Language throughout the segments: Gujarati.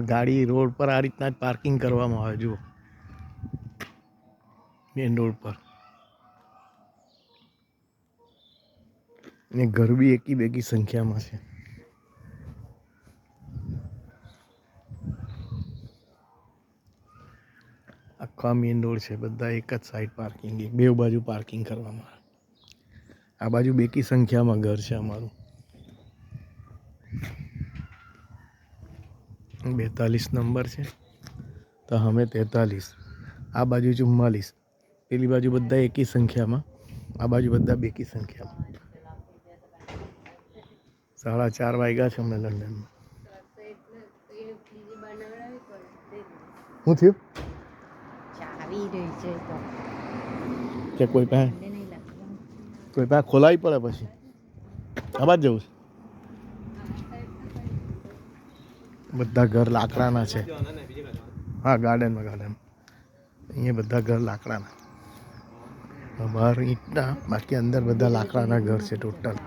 ગાડી રોડ પર આ રીતના જ પાર્કિંગ કરવામાં આવે, જુઓ. મેન રોડ પર. ને ઘર બી એકી બેકી સંખ્યામાં છે. આખા મેઇન રોડ છે, બધા એક જ સાઈડ પાર્કિંગ બે બાજુ પાર્કિંગ કરવામાં આવે. આ બાજુ બેકી સંખ્યામાં ઘર છે અમારું. બેતાલીસ નંબર છે. તો અમે તેતાલીસ આ બાજુ ચુમ્માલીસ પેલી બાજુ બધા એકી સંખ્યામાં આ બાજુ બધા બેકી સંખ્યામાં. સાડા ચાર વાગ્યા છે અમે લંડનમાં. શું થયું? કે કોઈ પાસે? કોઈ પાસે ખોલાવી પડે પછી. આબાદ જવું છે. બધા ઘર લાકડાના છે. હા ગાર્ડનમાં ગાર્ડન અહીંયા બધા ઘર લાકડાના. બહાર ઈંટના બાકી અંદર બધા લાકડાના ઘર છે ટોટલ.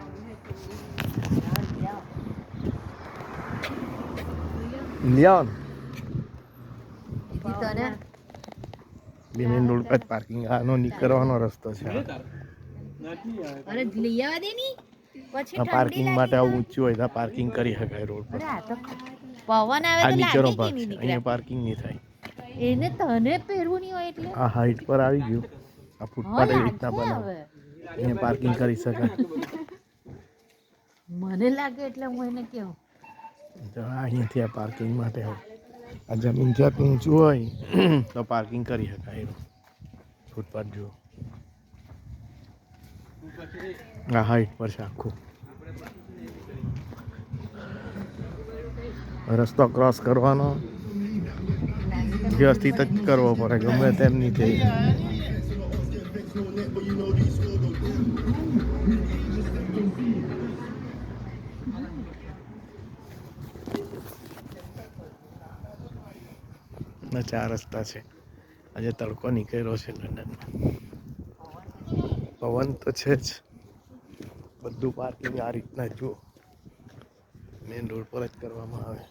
બે મેન રોડ પર પાર્કિંગ આનો નીકળવાનો રસ્તો છે અરે લઈ આવવા દે ની. પછી પાર્કિંગ માટે આવું ઊંચું હોય તો પાર્કિંગ કરી શકાય રોડ પર. પવન આવે તો નીચેનો ભાગ છે. અહીંયા પાર્કિંગ નહીં થાય. એને તને પહેરવું નહીં હોય એટલે? આ હાઈટ પર આવી ગયું. આ ફૂટપાથ એવી રીતના બનાવે. અહીંયા પાર્કિંગ કરી શકાય. મને લાગે એટલે હું એને આ અહીંયાથી આ પાર્કિંગ માટે આ જમીન જ્યાં ઊંચું હોય તો પાર્કિંગ કરી શકાય એનું. ફૂટપાથ જુઓ. આ હાઈટ પર છે આખું. રસ્તો ક્રોસ કરવાનો. વ્યવસ્થિત જ કરવો પડે, ગમે તેમ નહીં થઈ ચાર રસ્તા છે. આજે તડકો નીકળ્યો છે લંડનમાં. પવન તો છે જ. બધું પાર્કિંગ આ રીતના જુઓ. મેઇન રોડ પર જ કરવામાં આવે.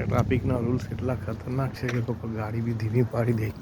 ટ્રાફિકના રૂલ્સ એટલા ખતરનાક છે કે લોકો ગાડી બી ધીમી પાડી દે.